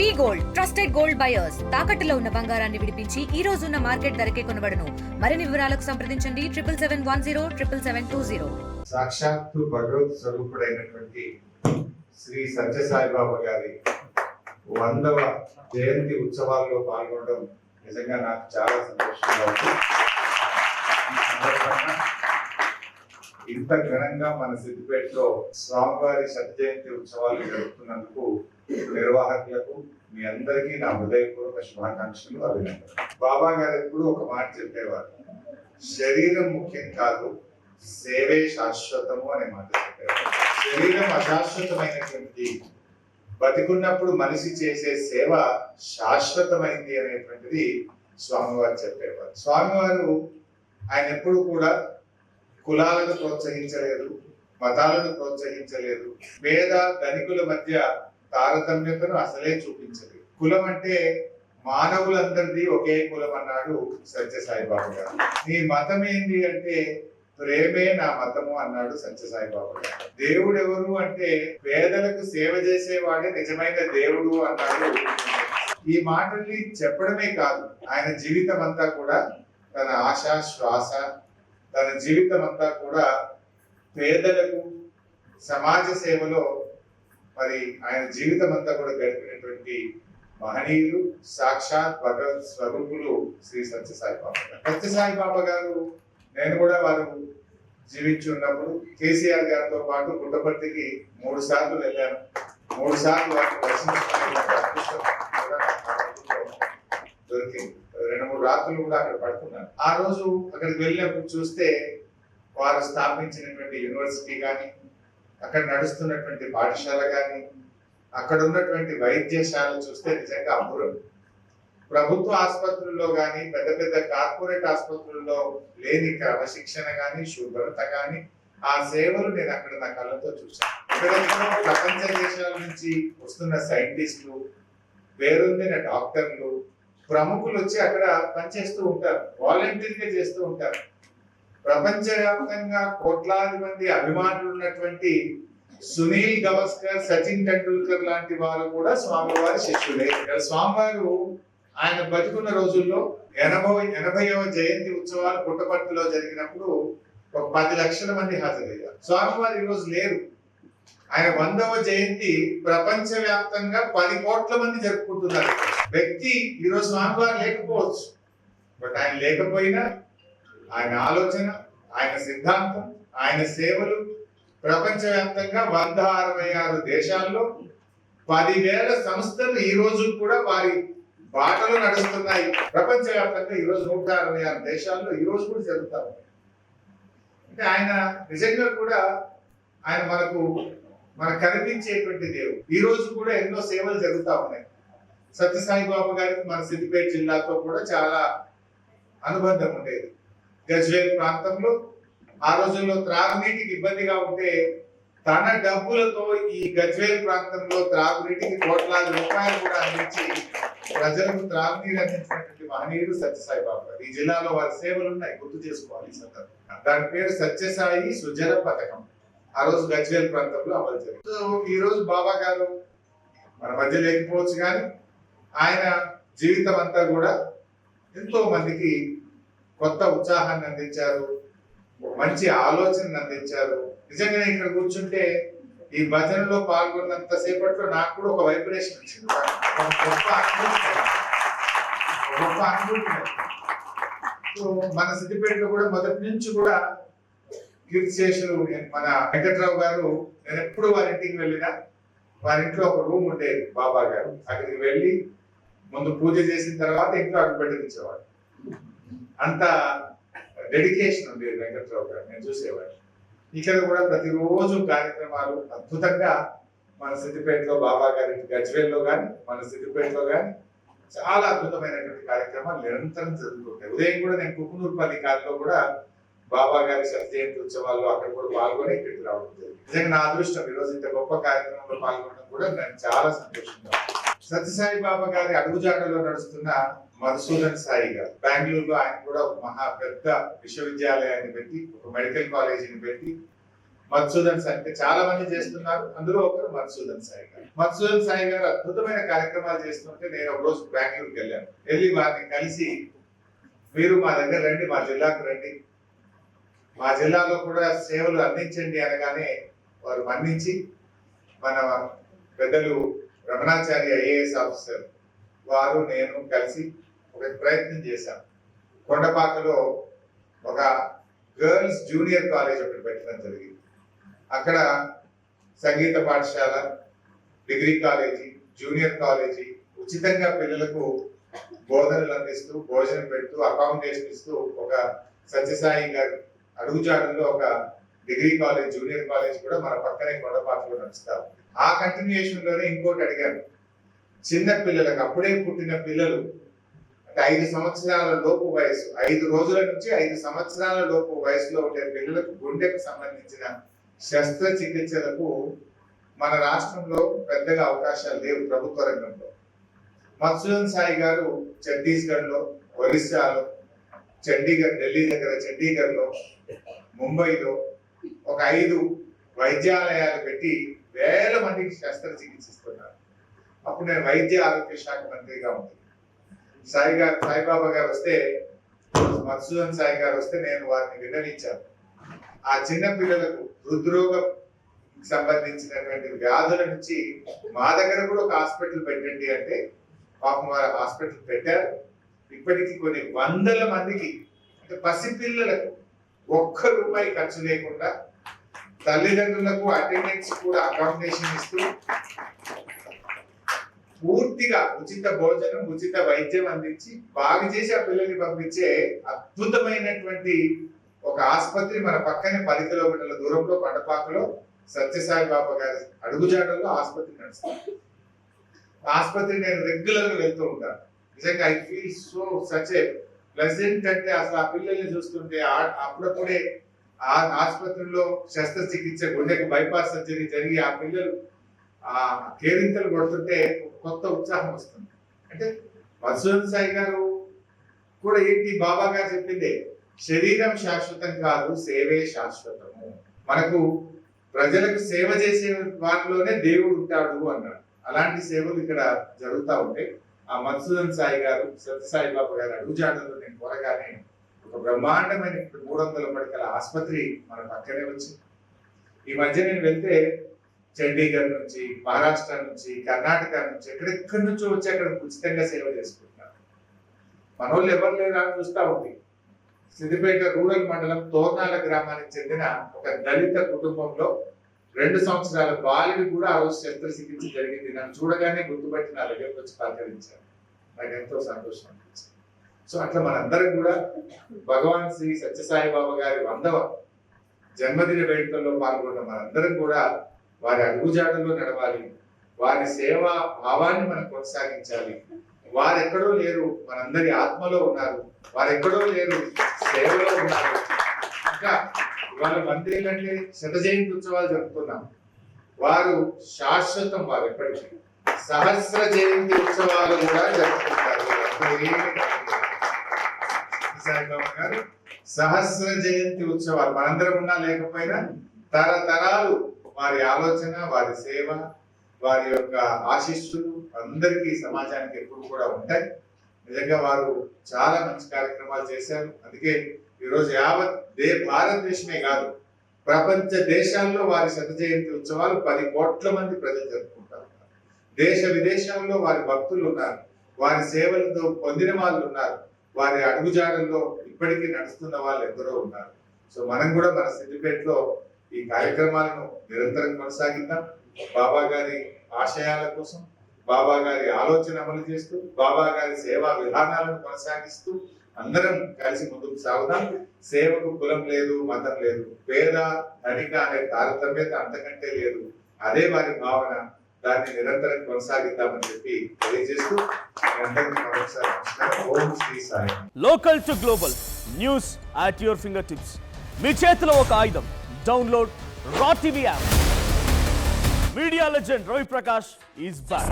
We gold trusted gold buyers. తాకట్టులో ఉన్న బంగారాన్ని విడిపించి ఈ రోజు ఉన్న మార్కెట్ ధరకే కొనబడను. మరిన్ని వివరాలకు సంప్రదించండి. Triple seven one zero triple seven two zero. సాక్షాత్తు భగవత్ స్వరూపుడైనటువంటి శ్రీ సత్యసాయిబాబా గారి వందవ జయంతి ఉత్సవాల్లో పాల్గొనడం నిజంగా నాకు చాలా సంతోషంగా ఉంది. ఇంత ఘనంగా మన సిద్దిపేటలో స్వామివారి సత్య జయంతి ఉత్సవాలు జరుపుతున్నందుకు నిర్వాహకులకు మీ అందరికీ నా హృదయపూర్వక శుభాకాంక్షలు అభినందనలు. బాబా గారు ఎప్పుడు ఒక మాట చెప్పేవారు. శరీరం ముఖ్యం కాదు సేవే శాశ్వతము అనే మాట చెప్పేవారు. శరీరం అశాశ్వతమైనటువంటి బతికున్నప్పుడు మనిషి చేసే సేవ శాశ్వతమైంది అనేటువంటిది స్వామివారు చెప్పేవారు. స్వామివారు ఆయన ఎప్పుడు కూడా కులాలను ప్రోత్సహించలేదు మతాలను ప్రోత్సహించలేదు. పేద ధనికుల మధ్య తారతమ్యతను అసలే చూపించలేదు. కులం అంటే మానవులందరిది ఒకే కులం అన్నాడు సత్యసాయిబాబు గారు. నీ మతం ఏంటి అంటే ప్రేమే నా మతము అన్నాడు సత్యసాయిబాబు గారు. దేవుడు ఎవరు అంటే పేదలకు సేవ చేసేవాడే నిజమైన దేవుడు అన్నాడు. ఈ మాటల్ని చెప్పడమే కాదు ఆయన జీవితం అంతా కూడా తన ఆశ శ్వాస తన జీవితం అంతా కూడా పేదలకు సమాజ సేవలో మరి ఆయన జీవితం అంతా కూడా గడిపినటువంటి మహనీయులు సాక్షాత్ భగవత్ స్వరూపులు శ్రీ సత్యసాయి బాబా గారు. సత్యసాయి బాబా గారు నేను కూడా వారు జీవించి ఉన్నప్పుడు కేసీఆర్ గారితో పాటు గుండపర్తికి మూడు సార్లు వెళ్ళాను. మూడు సార్లు వారిని దొరికింది. రెండు మూడు రాత్రులు కూడా అక్కడ పడుతున్నాను ఆ రోజు అక్కడికి వెళ్ళినప్పుడు చూస్తే వారు స్థాపించినటువంటి యూనివర్సిటీ కానీ అక్కడ నడుస్తున్నటువంటి పాఠశాల కానీ అక్కడ ఉన్నటువంటి వైద్యశాల చూస్తే నిజంగా అపూర్వం. ప్రభుత్వ ఆసుపత్రుల్లో కానీ పెద్ద పెద్ద కార్పొరేట్ ఆసుపత్రుల్లో లేని క్రమశిక్షణ కానీ శుభ్రత కానీ ఆ సేవలు నేను అక్కడ నా కళ్ళతో చూశాను. ప్రపంచ దేశాల నుంచి వస్తున్న సైంటిస్టులు పేరొందిన డాక్టర్లు ప్రముఖులు వచ్చి అక్కడ పనిచేస్తూ ఉంటారు వాలంటీర్గా చేస్తూ ఉంటారు. ప్రపంచవ్యాప్తంగా కోట్లాది మంది అభిమానులు ఉన్నటువంటి సునీల్ గవస్కర్ సచిన్ టెండూల్కర్ లాంటి వారు కూడా స్వామివారి శిష్యులే. స్వామివారు ఆయన బతుకున్న రోజుల్లో ఎనభై ఎనభైవ జయంతి ఉత్సవాలు పుట్టపర్తిలో జరిగినప్పుడు ఒక పది లక్షల మంది హాజరయ్యారు. స్వామివారు ఈరోజు లేరు. ఆయన వందవ జయంతి ప్రపంచవ్యాప్తంగా పది కోట్ల మంది జరుపుకుంటున్నారు. వ్యక్తి ఈరోజు స్వామివారు లేకపోవచ్చు. బట్ ఆయన లేకపోయినా ఆయన ఆలోచన ఆయన సిద్ధాంతం ఆయన సేవలు ప్రపంచవ్యాప్తంగా వంద అరవై ఆరు దేశాల్లో పదివేల సంస్థలు ఈ రోజు కూడా వారి బాటలు నడుస్తున్నాయి. ప్రపంచవ్యాప్తంగా ఈ రోజు నూట అరవై ఆరు దేశాల్లో ఈ రోజు కూడా జరుగుతా ఉన్నాయి అంటే ఆయన నిజంగా కూడా ఆయన మనకు మనకు కనిపించేటువంటి దేవుడు. ఈ రోజు కూడా ఎన్నో సేవలు జరుగుతూ ఉన్నాయి. సత్యసాయి బాబు గారికి మన సిద్దిపేట జిల్లాతో కూడా చాలా అనుబంధం ఉండేది. గజ్వేల్ ప్రాంతంలో ఆ రోజుల్లో త్రాగునీటికి ఇబ్బందిగా ఉంటే తన డబ్బులతో ఈ గజ్వేల్ ప్రాంతంలో త్రాగునీటికి కోట్లాది రూపాయలు కూడా అందించి ప్రజలకు త్రాగునీరు అందించినటువంటి మహనీయుడు సత్యసాయి బాబు ఈ జిల్లాలో వారి సేవలు ఉన్నాయి గుర్తు చేసుకోవాలి సందర్భంగా. దాని పేరు సత్యసాయి సుజల పథకం. ఆ రోజు గజ్వేల్ ప్రాంతంలో అమలు జరిగింది. ఈ రోజు బాబా గారు మన మధ్య లేకపోవచ్చు కానీ ఆయన జీవితం అంతా కూడా ఎంతో మందికి కొత్త ఉత్సాహాన్ని అందించారు మంచి ఆలోచనను అందించారు. నిజంగానే ఇక్కడ కూర్చుంటే ఈ భజనలో పాల్గొన్నంత సేపట్లో నాకు కూడా ఒక వైబ్రేషన్ వచ్చింది. గొప్ప అనుభూతి. గొప్ప అనుభూతి. సో మన సిద్దిపేటలో కూడా మొదటి నుంచి కూడా కీర్తిశేషులు మన వెంకట్రావు గారు నేను ఎప్పుడు వారి ఇంటికి వెళ్ళినా వారి ఇంట్లో ఒక రూమ్ ఉండేది బాబా గారు. అక్కడికి వెళ్ళి ముందు పూజ చేసిన తర్వాత ఇంట్లో అడుగు పెట్టించేవాడు. అంత డెడికేషన్ ఉండేది వెంకట్రావు గారు. నేను చూసేవాడిని. ఇక్కడ కూడా ప్రతిరోజు కార్యక్రమాలు అద్భుతంగా మన సిద్దిపేటలో బాబా గారి గజ్వేల్లో కానీ మన సిద్దిపేటలో కానీ చాలా అద్భుతమైనటువంటి కార్యక్రమాలు నిరంతరం జరుగుతుంటాయి. ఉదయం కూడా నేను కుకునూరుపల్లి కాలంలో కూడా బాబా గారి శత ఉత్సవాలు ఉత్సవాల్లో అక్కడ కూడా పాల్గొని ఇక్కడికి రావడం జరిగింది. నిజంగా నా అదృష్టం ఈ రోజు ఇంత గొప్ప కార్యక్రమంలో పాల్గొనడం కూడా నేను చాలా సంతోషంగా సత్యసాయి బాబా గారి అడుగుజాడలో నడుస్తున్న మధుసూదన్ సాయి గారు. బెంగళూరులో ఆయన కూడా ఒక మహా పెద్ద విశ్వవిద్యాలయాన్ని పెట్టి ఒక మెడికల్ కాలేజీని పెట్టి మధుసూదన్ సాయి అంటే చాలా మంది చేస్తున్నారు. అందులో ఒకరు మధుసూదన్ సాయి గారు. మధుసూదన్ సాయి గారు అద్భుతమైన కార్యక్రమాలు చేస్తుంటే నేను ఒక రోజు బెంగళూరుకి వెళ్ళాను. వెళ్ళి వారిని కలిసి మీరు మా దగ్గర రండి మా జిల్లాకు రండి. మా జిల్లాలో కూడా సేవలు అందించండి అనగానే వారు మన్నించి మన పెద్దలు రమణాచారి ఐఏఎస్ ఆఫీసర్ వారు నేను కలిసి ప్రయత్నం చేశాం. కొండపాకలో ఒక గర్ల్స్ జూనియర్ కాలేజ్ ఒకటి పెట్టడం జరిగింది. అక్కడ సంగీత పాఠశాల డిగ్రీ కాలేజీ జూనియర్ కాలేజీ ఉచితంగా పిల్లలకు బోధనలు అందిస్తూ భోజనం పెడుతూ అకామిడేషన్ ఇస్తూ ఒక సత్యసాయి గారి అడుగుజాడల్లో ఒక డిగ్రీ కాలేజ్ జూనియర్ కాలేజ్ కూడా మన పక్కనే కొండపాటలో నడుస్తారు ఆ కంటిన్యూషన్లోనే ఇంకోటి అడిగాను. చిన్న పిల్లలకు అప్పుడే పుట్టిన పిల్లలు ఐదు సంవత్సరాల లోపు వయసు ఐదు రోజుల నుంచి ఐదు సంవత్సరాల లోపు వయసులో ఉండే పిల్లలకు గుండెకు సంబంధించిన శస్త్రచికిత్సలకు మన రాష్ట్రంలో పెద్దగా అవకాశాలు లేవు ప్రభుత్వ రంగంలో. మత్స్యన్ సాయి గారు ఛత్తీస్గఢ్లో ఒరిస్సాలో చండీగఢ్ ఢిల్లీ దగ్గర చండీగఢ్లో ముంబైలో ఒక ఐదు వైద్యాలయాలు పెట్టి వేల మందికి శస్త్రచికిత్సిస్తున్నారు. అప్పుడు నేను వైద్య ఆరోగ్య శాఖ మంత్రిగా ఉంది సాయి గారు సాయిబాబా గారు వస్తే మధుసూదన్ సాయి గారు వస్తే నేను వారిని విన్నవించాను. ఆ చిన్న పిల్లలకు హృద్రోగం సంబంధించినటువంటి వ్యాధుల నుంచి మా దగ్గర కూడా ఒక హాస్పిటల్ పెట్టండి అంటే పాపం వారు హాస్పిటల్ పెట్టారు. ఇప్పటికి కొన్ని వందల మందికి అంటే పసిపిల్లలకు ఒక్క రూపాయి ఖర్చు లేకుండా తల్లిదండ్రులకు అటెండెన్స్ కూడా అకామిడేషన్ ఇస్తూ పూర్తిగా ఉచిత భోజనం ఉచిత వైద్యం అందించి బాగు చేసి ఆ పిల్లల్ని పంపించే అద్భుతమైనటువంటి ఒక ఆసుపత్రి మన పక్కనే పది కిలోమీటర్ల దూరంలో కొండపాకలో సత్యసాయి బాబా గారి అడుగుజాడల్లో ఆసుపత్రి నడుస్తాను ఆసుపత్రి నేను రెగ్యులర్గా వెళ్తూ ఉంటాను. నిజంగా I feel so such a pleasant అంటే అసలు ఆ పిల్లల్ని చూస్తుంటే అప్పుడప్పుడే ఆ ఆసుపత్రిలో శస్త్రచికిత్స గుండెకి బైపాస్ సర్జరీ జరిగి ఆ పిల్లలు ఆ కేరింతలు కొడుతుంటే కొత్త ఉత్సాహం వస్తుంది. అంటే మధుసూదన్ సాయి గారు కూడా ఏంటి? బాబా గారు చెప్పిందే శరీరం శాశ్వతం కాదు సేవే శాశ్వతము. మనకు ప్రజలకు సేవ చేసే వారిలోనే దేవుడు ఉంటాడు అన్నాడు. అలాంటి సేవలు ఇక్కడ జరుగుతూ ఉంటాయి ఆ మధుసూదన్ సాయి గారు సత్యసాయి బాబా గారు అడుగుజాడలో నేను కోరగానే ఒక బ్రహ్మాండమైన మూడు వందల పడకల ఆసుపత్రి మన పక్కనే వచ్చింది. ఈ మధ్య నేను వెళ్తే చండీగఢ్ నుంచి మహారాష్ట్ర నుంచి కర్ణాటక నుంచి ఎక్కడెక్కడి నుంచో వచ్చి అక్కడ ఉచితంగా సేవ చేసుకుంటున్నారు. మన వాళ్ళు ఎవరు లేరా అని చూస్తా ఉంది. సిద్దిపేట రూరల్ మండలం తోర్నాల గ్రామానికి చెందిన ఒక దళిత కుటుంబంలో రెండు సంవత్సరాల బాలుడి కూడా ఆ రోజు శస్త్రచికిత్స జరిగింది. నన్ను చూడగానే గుర్తుపట్టి నా దగ్గరకు వచ్చి పలకరించారు. నాకు ఎంతో సంతోషం అనిపించింది. సో అట్లా మనందరం కూడా భగవాన్ శ్రీ సత్యసాయి బాబా గారి వందవ జన్మదిన వేడుకల్లో పాల్గొన్న మనందరం కూడా వారి అడుగుజాడలో నడవాలి. వారి సేవా భావాన్ని మనం కొనసాగించాలి. వారు ఎక్కడో లేరు మనందరి ఆత్మలో ఉన్నారు. వారు ఎక్కడో లేరు సేవలో ఉన్నారు. ఇంకా ఇవాళ మంత్రి ఏంటంటే శత జయంతి ఉత్సవాలు జరుపుతున్నాం వారు శాశ్వతం వారు ఎప్పటికీ. సహస్ర జయంతి ఉత్సవాలు కూడా జరుపుకుంటారు. గారు సహస్ర జయంతి ఉత్సవాలు మనందరం ఉన్నా లేకపోయినా తరతరాలు వారి ఆలోచన వారి సేవ వారి యొక్క ఆశిస్సులు అందరికీ సమాజానికి ఎప్పుడు కూడా ఉంటాయి. నిజంగా వారు చాలా మంచి కార్యక్రమాలు చేశారు. అందుకే ఈరోజు యావత్ దే భారతదేశమే కాదు ప్రపంచ దేశాల్లో వారి శత జయంతి ఉత్సవాలు పది కోట్ల మంది ప్రజలు జరుపుకుంటారు. దేశ విదేశాల్లో వారి భక్తులు ఉన్నారు వారి సేవలతో పొందిన వాళ్ళు ఉన్నారు వారి అడుగుజాడల్లో ఇప్పటికీ నడుస్తున్న వాళ్ళు ఎందరో ఉన్నారు. సో మనం కూడా మన సిద్దిపేటలో ఈ కార్యక్రమాలను నిరంతరం కొనసాగిద్దాం. బాబా గారి ఆశయాల కోసం బాబా గారి ఆలోచన అమలు చేస్తూ బాబా గారి సేవా విధానాలను కొనసాగిస్తూ అందరం కలిసి ముందుకు సాగుదాం. సేవకు కులం లేదు మతం లేదు పేద ధనిక అనే తారతమ్యత అంతకంటే లేదు. అదే వారి భావన. దాన్ని నిరంతరం కొనసాగిద్దామని చెప్పి తెలియజేస్తూ Om Sri Sai. Local to global news at your finger tips మీ చేతిలో ఒక ఆయుధం. Download Raw TV app. Media legend Ravi Prakash is back.